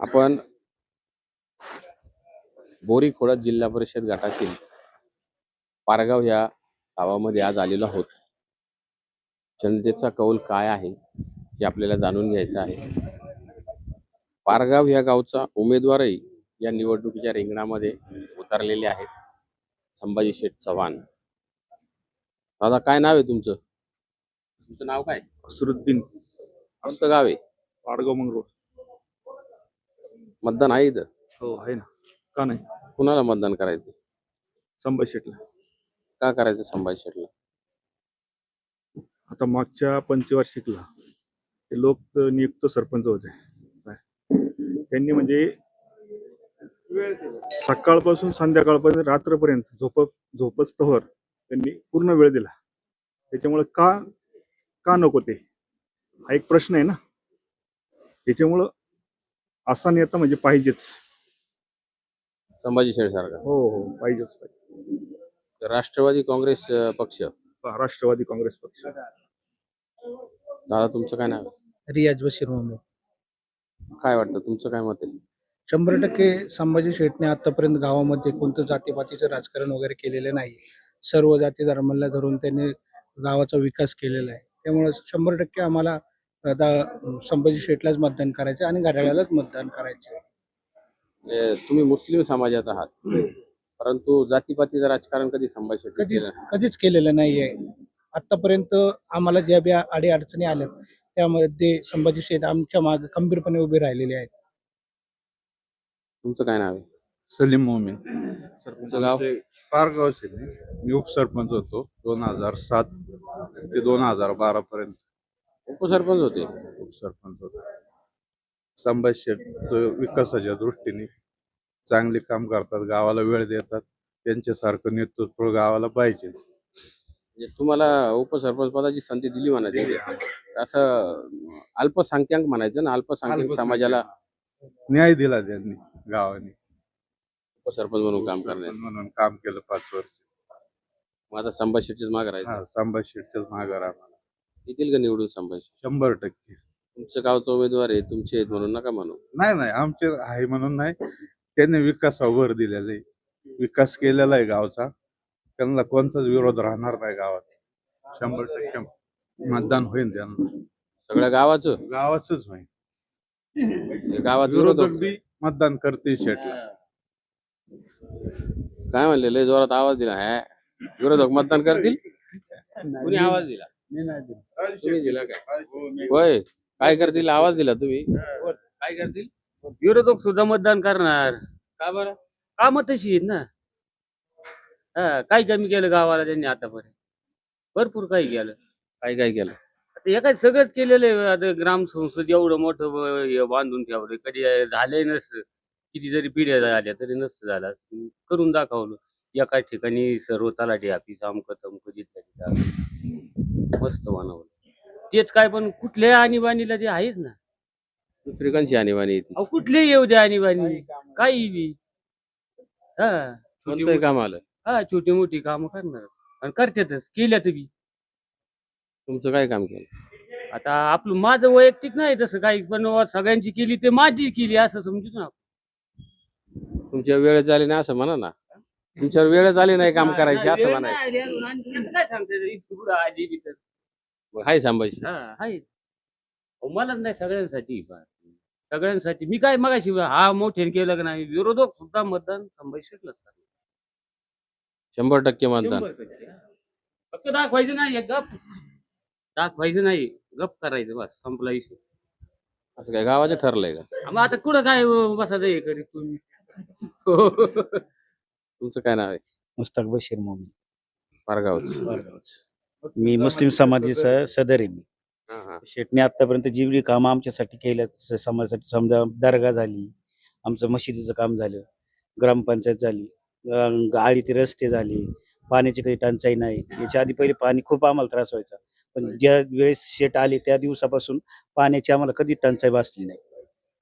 आपण बोरी खोडद जिल्हा परिषद गटातील पारगाव या गावामध्ये आज आलेलो आहोत. जनतेचा कौल काय आहे हे आपल्याला जाणून घ्यायचं आहे. पारगाव या गावचा उमेदवारही या निवडणुकीच्या रिंगणामध्ये उतरलेले आहेत. संभाजी शेठ चव्हाण. दादा काय नाव आहे तुमचं? तुमचं नाव काय? असरुद्दीन. कोणतं गाव आहे? पाडगाव मंगरूळ. मतदान आहे इथं? हो आहे ना. का नाही? कुणाला मतदान करायचं? संभाजी शेटला. का करायचं संभाजी शेठला आता मागच्या पंचवार्षिकला ते लोक नियुक्त सरपंच होते? त्यांनी म्हणजे सकाळपासून संध्याकाळपर्यंत रात्रपर्यंत झोप झोपस्तवर त्यांनी पूर्ण वेळ दिला. त्याच्यामुळे का का नको ते? हा एक प्रश्न आहे ना. त्याच्यामुळं असा नेता म्हणजे पाहिजेच. संभाजी शेठ सारखा. हो हो पाहिजेच पाहिजे राष्ट्रवादी काँग्रेस अं, पक्ष. राष्ट्रवादी काँग्रेस पक्ष. दादा तुमचं काय नाव? आहे? रियाज बशीर मोहम्मद. काय वाटतं? तुमचं काय मत आहे? शंभर टक्के संभाजी शेठने आतापर्यंत गावामध्ये कोणतं जातीपातीचं राजकारण वगैरे केलेलं नाही. सर्व जाती धर्माला धरून त्यांनी गावाचा विकास केलेला आहे. त्यामुळे शंभर टक्के आम्हाला आता संभाजी शेठलाच मतदान करायचं आणि घड्याळालाच मतदान करायचं. ए, तुम्ही मुस्लिम समाजात आहात. परंतु जातीपातीचं राजकारण कधी संभाजी कधीच कधीच केलेलं नाही आहे आतापर्यंत आम्हाला ज्या बी अडी अडचणी आल्यात त्यामध्ये संभाजी शेठ आमच्या मागे खंबीरपणे उभे राहिलेले आहेत. तुमचं काय नाव आहे? सलीम मोमीन. तुमचं गाव? पारगावचे मी उपसरपंच होतो. दोन हजार सात ते दोन हजार बारा पर्यंत उपसरपंच होते? उपसरपंच होतो. शेठ विकासाच्या दृष्टीने चांगले काम करतात गावाला वेळ देतात. त्यांच्यासारखं नेतृत्व गावाला पाहिजे. म्हणजे तुम्हाला उपसरपंच पदाची संधी दिली म्हणायची. असं अल्पसंख्याक म्हणायचं ना अल्पसंख्याक समाजाला न्याय दिला त्यांनी गावाने. उपसरपंच म्हणून काम करण्यात. म्हणून काम केलं पाच वर्ष. मग आता संभाजी शेठचीच माग राहायचं हा संभाजी शेठच्याच माघार आम्हाला. येतील का निवडून शेठ? शंभर टक्के. तुमचं गावचं उमेदवार आहे तुमचे आहेत म्हणून नका म्हणू. नाही नाही आमचे आहे म्हणून नाही. त्यांनी विकासावर भर दिलेला आहे. विकास केलेला आहे गावचा. त्यांना कोणताच विरोध राहणार नाही गावात. शंभर टक्के मतदान होईल त्यांना. सगळ्या गावाचं? गावाच होईल. हे गावात विरोधक विरोधक बी मतदान करते शेटला. काय म्हणले लय जोरात आवाज दिला हॅ? विरोधक मतदान करतील? कुणी आवाज दिला? तुम्ही दिला काय? होय काय करतील? आवाज दिला तुम्ही? काय करतील? विरोधक सुद्धा मतदान करणार. का बरं? कामं तशी आहेत ना. हा काय कमी केलं गावाला त्यांनी आतापर्यंत? भरपूर काही केलं. काय काय केलं? आता हे काय सगळंच केलेलं आहे. आता ग्राम संसद एवढं मोठं हे बांधून ठेवलं कधी झालंय नसतं. किती जरी पिढ्या झाल्या तरी नसतं झालं. करून दाखवलं. एका ठिकाणी सर्व तलाठी ऑफिस अमकं तमकं जिथल्या तिथं मस्त बनवलं. तेच काय पण कुठल्याही आणीबाणीला ते आहेच ना. दुसरीकडची आणीबाणी येते. कुठलेही येऊ द्या आणीबाणी. काही बी. हा. कोणतंही काम आलं हा छोटी मोठी कामं करणार. आणि करतातच. केल्यात बी. तुमचं काय काम केलं? आता आपलं माझं वैयक्तिक नाही तसं काही पण सगळ्यांची केली ते माझी केली असं समजू ना तुमच्या वेळ झाली नाही असं म्हणा ना. तुमच्यावर वेळ झाली नाही काम करायची असं म्हणायचं. त्यांचं काय सांगता येतं? इतकं पुढं आली बी तर. मग हाय संभाजी हा, आहे. अहो, मलाच नाही सगळ्यांसाठी. सगळ्यांसाठी. मी काय मगाशी हा मोठ्याने केलं का नाही? विरोधक सुद्धा मतदान संभाजी शकलंच शंभर टक्के मतदान. शंभर टक्के. फक्त दाखवायचं नाही गप. दाखवायचं नाही गप करायचं बस संपला विषय. असं काय गावाचं ठरलंय का? मग आता कुठं काय बसायचं हे करीत तुम्ही? तुमचं काय नाव आहे? मुस्ताक बशीर मोमीन. पारगावच मी मुस्लिम समाजाचा सदर आहे मी. हा हा. शेटने आतापर्यंत जेवढी कामं आमच्यासाठी केल्यात स- समाजासाठी समजा दर्गा झाली आमचं मशिदीचं काम झालं ग्रामपंचायत झाली अं, गाडी ते रस्ते झाले पाण्याची काही टंचाई नाही. याच्या आधी पहिले पाणी खूप आम्हाला त्रास व्हायचा. पण ज्या वेळेस शेट आले त्या दिवसापासून पाण्याची आम्हाला कधी टंचाई भासली नाही.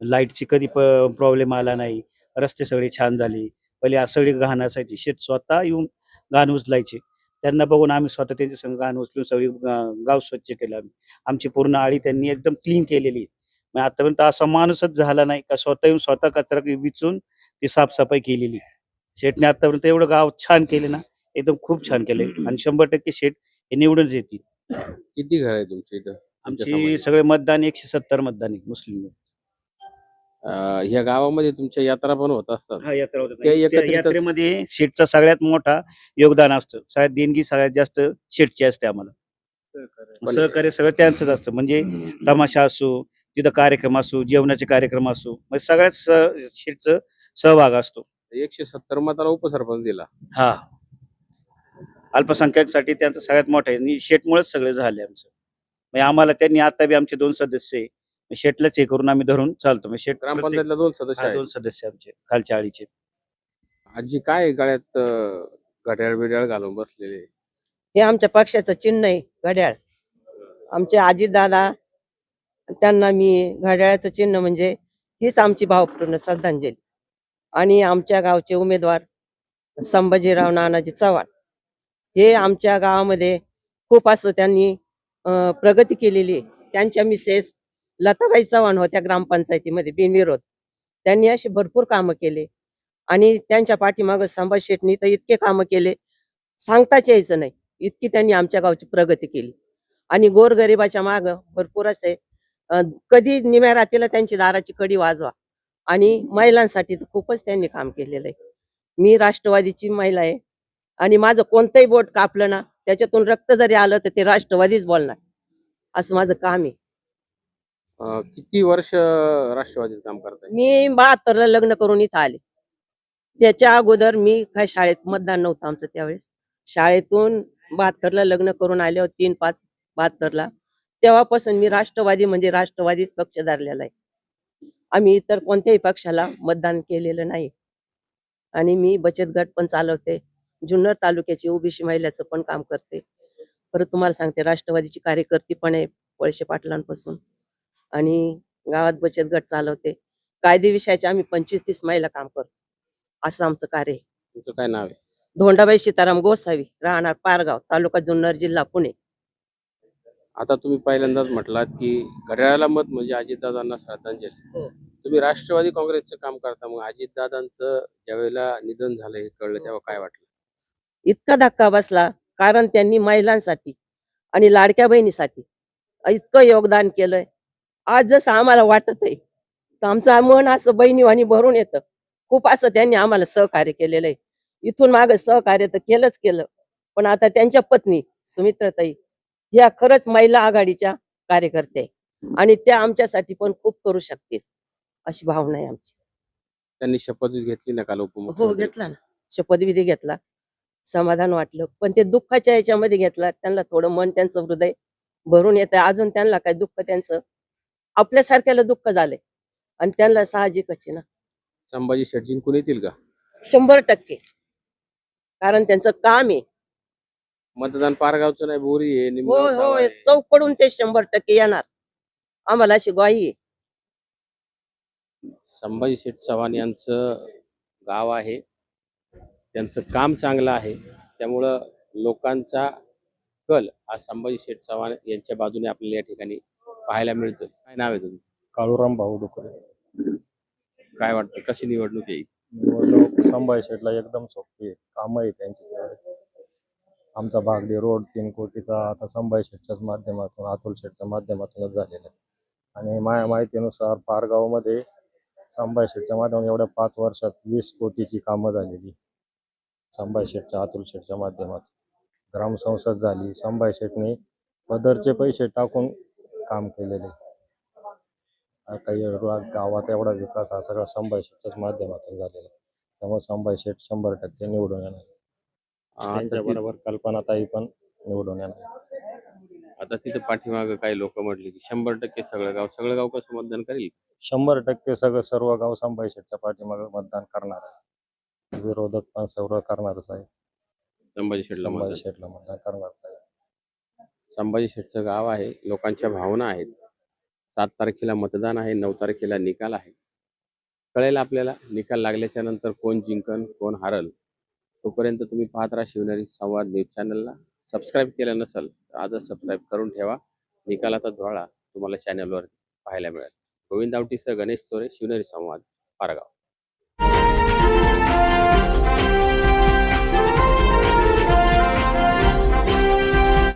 लाईटची कधी प्रॉब्लेम आला नाही. रस्ते सगळे छान झाले. पहिले आ- सगळे घाण असायचे. शेत स्वतः येऊन घाण उचलायचे. त्यांना बघून आम्ही स्वतः त्यांच्या संघ गाणं उचलून सगळी गाव स्वच्छ केलं आम्ही. आमची पूर्ण आळी त्यांनी एकदम क्लीन केलेली. आहे. मग आतापर्यंत असा माणूसच झाला नाही का? स्वतः येऊन स्वतः कचरा विचून ती साफसफाई केलेली. शेठने आतापर्यंत एवढं गाव छान केले ना एकदम खूप छान केले. आणि शंभर टक्के शेठ हे निवडूनच येतील किती घर आहे तुमच्या इथं? आमची? सगळे मतदान एकशे सत्तर मतदान आहे मुस्लिम ह्या गावामध्ये तुमच्या यात्रा पण होत असतात. हा यात्रा होते. त्या त्या एकत्रितच- यात्रेमध्ये शेठचा सगळ्यात मोठा योगदान असतं. सगळ्यात देणगी सगळ्यात जास्त शेठची असते आम्हाला. पण- सहकार्य सगळं त्यांचंच असतं. म्हणजे तमाशा असो तिथं कार्यक्रम असो जेवणाचे कार्यक्रम असो म्हणजे सगळ्यात स- सहभाग असतो. एकशे सत्तर मताला उपसरपंच दिला. हा. अल्पसंख्याकसाठी त्यांचं सगळ्यात मोठं आहे. आणि शेटमुळेच सगळं झाले आमचं. म्हणजे आम्हाला त्यांनी आता बी आमचे दोन सदस्य आहे. शेटलाच हे करून आम्ही धरून चालतो. म्हणजे शेट ग्रामपंचायतला दोन सदस्य हा, आहेत. दोन सदस्य आमचे खालच्या आळीचे. आजी काय आहे गळ्यात अं, घड्याळ बिड्याळ घालून बसलेले? हे आमच्या पक्षाचं चिन्ह आहे घड्याळ. आमचे आजीदादा त्यांना मी घड्याळाचं चिन्ह म्हणजे हीच आमची भावपूर्ण श्रद्धांजली. आणि आमच्या गावचे उमेदवार संभाजीराव नानाजी चव्हाण. हे आमच्या गावामध्ये खूप असं त्यांनी अं, प्रगती केलेली आहे. त्यांच्या मिसेस लताबाई चव्हाण होत्या ग्रामपंचायतीमध्ये बिनविरोध. त्यांनी असे भरपूर कामं केले. आणि त्यांच्या पाठीमागं संभाजी शेटनी तर इतके कामं केले. सांगताच यायचं नाही. इतकी त्यांनी आमच्या गावची प्रगती केली. आणि गोरगरिबाच्या माग भरपूर असे कधी निम्या रात्रीला त्यांची दाराची कडी वाजवा. आणि महिलांसाठी तर खूपच त्यांनी काम केलेलं आहे. मी राष्ट्रवादीची महिला आहे. आणि माझं कोणतंही बोट कापलं ना त्याच्यातून रक्त जरी आलं तर ते राष्ट्रवादीच बोलणार. असं माझं काम आहे. किती वर्ष राष्ट्रवादीत काम करताय? मी बहात्तरला लग्न करून इथं आले. त्याच्या अगोदर मी काय शाळेत मतदान नव्हतं आमचं त्यावेळेस. शाळेतून बहात्तरला लग्न करून आले तीन पाच बहात्तरला. तेव्हापासून मी राष्ट्रवादी म्हणजे राष्ट्रवादीच पक्ष धरलेला आहे. आम्ही इतर कोणत्याही पक्षाला मतदान केलेलं नाही. आणि मी बचत गट पण चालवते. जुन्नर तालुक्याची ओबीसी महिलाचं पण काम करते. परत तुम्हाला सांगते राष्ट्रवादीची कार्यकर्ती पण आहे वळसे पाटलांपासून. आणि गावात बचत गट चालवते. कायदे विषयाचे आम्ही पंचवीस तीस महिला काम करतो. असं आमचं कार्य आहे. तुमचं काय नाव आहे? धोंडाबाई सीताराम गोसावी राहणार पारगाव तालुका जुन्नर जिल्हा पुणे. आता तुम्ही पहिल्यांदाच म्हटलात की घड्याळाला मत म्हणजे अजितदादांना श्रद्धांजली. हो. तुम्ही राष्ट्रवादी काँग्रेसचं काम करता मग अजितदादांचं ज्यावेळेला निधन झालं हे कळलं तेव्हा काय वाटलं? इतका धक्का बसला कारण त्यांनी महिलांसाठी आणि लाडक्या बहिणीसाठी इतकं योगदान केलंय. आज जसं आम्हाला वाटत आहे तर आमचं मन असं बहिणीवाणी भरून येतं. खूप असं त्यांनी आम्हाला सहकार्य केलेलं आहे. इथून माग सहकार्य तर केलंच केलं पण आता त्यांच्या पत्नी सुमित्रताई ह्या खरंच महिला आघाडीच्या कार्यकर्ते. आणि त्या आमच्यासाठी पण खूप करू शकतील अशी भावना आहे आमची. त्यांनी शपथ घेतली ना काल हो घेतला ना. शपथविधी घेतला. समाधान वाटलं. पण ते दुःखाच्या याच्यामध्ये घेतला. त्यांना थोडं मन त्यांचं हृदय भरून येत अजून त्यांना काय दुःख त्यांचं आपल्यासारख्याला दुःख झालंय. आणि त्यांना साहजिकच आहे ना. संभाजी शेठ जिंकून येतील का? शंभर टक्के. कारण त्यांचं काम आहे. मतदान पारगावचं नाही बोरी आहे हो निमगाव हो सावा आहे. चौकडून ते शंभर टक्के येणार. आम्हाला अशी ग्वाही आहे. संभाजी शेठ चव्हाण यांचं गाव आहे. त्यांचं काम चांगलं आहे. त्यामुळं लोकांचा कल हा संभाजी शेठ चव्हाण यांच्या बाजूने आपल्याला या ठिकाणी पाहायला मिळतोय. काय नाव आहे तुमचं काळूराम भाऊ डुकरे. काय वाटतं? कशी निवडणूक येईल? निवडणूक संभाजी शेटला एकदम सोपी आहे. कामं आहे त्यांची तेवढे आमचा भागडी रोड तीन कोटीचा आता संभाजी शेटच्याच माध्यमातून अतुल शेटच्या माध्यमातूनच झालेला आहे. आणि माझ्या माहितीनुसार पारगावमध्ये संभाजी शेटच्या माध्यमातून एवढ्या पाच वर्षात वीस कोटीची कामं झालेली. संभाजी शेटच्या अतुल शेटच्या माध्यमातून. ग्रामसंसद झाली. संभाजी शेटने पदरचे पैसे टाकून काम केलेले. हा काही गावात एवढा विकास हा सगळा संभाजी शेटच्याच माध्यमातून झालेला आहे. त्यामुळे संभाजी शेट शंभर टक्के निवडून येणार. आता त्यांच्याबरोबर कल्पनाताई पण निवडून येणार. आता तिथं पाठीमागं काही लोक म्हटले की शंभर टक्के सगळं गाव सगळं गाव कसं मतदान करेल? शंभर टक्के सगळं सर्व गाव संभाजी शेटच्या पाठीमागे मतदान करणार आहे. विरोधक पण सर्व करणारच आहे. संभाजी शेटला मतदान? करणारच आहे. संभाजी शेठचं गाव आहे. लोकांच्या भावना आहेत. सात तारखेला मतदान आहे. नऊ तारखेला निकाल आहे. कळेल आपल्याला निकाल लागल्याच्या नंतर कोण जिंकन कोण हारल. तोपर्यंत तुम्ही पाहत राहा शिवनेरी संवाद न्यूज चॅनलला. सबस्क्राईब केलं नसेल तर आजच सबस्क्राईब करून ठेवा. निकालाचा धुळा तुम्हाला चॅनलवर पाहायला मिळेल. गोविंद आवटीसह गणेश चोरे शिवनेरी संवाद पारगाव.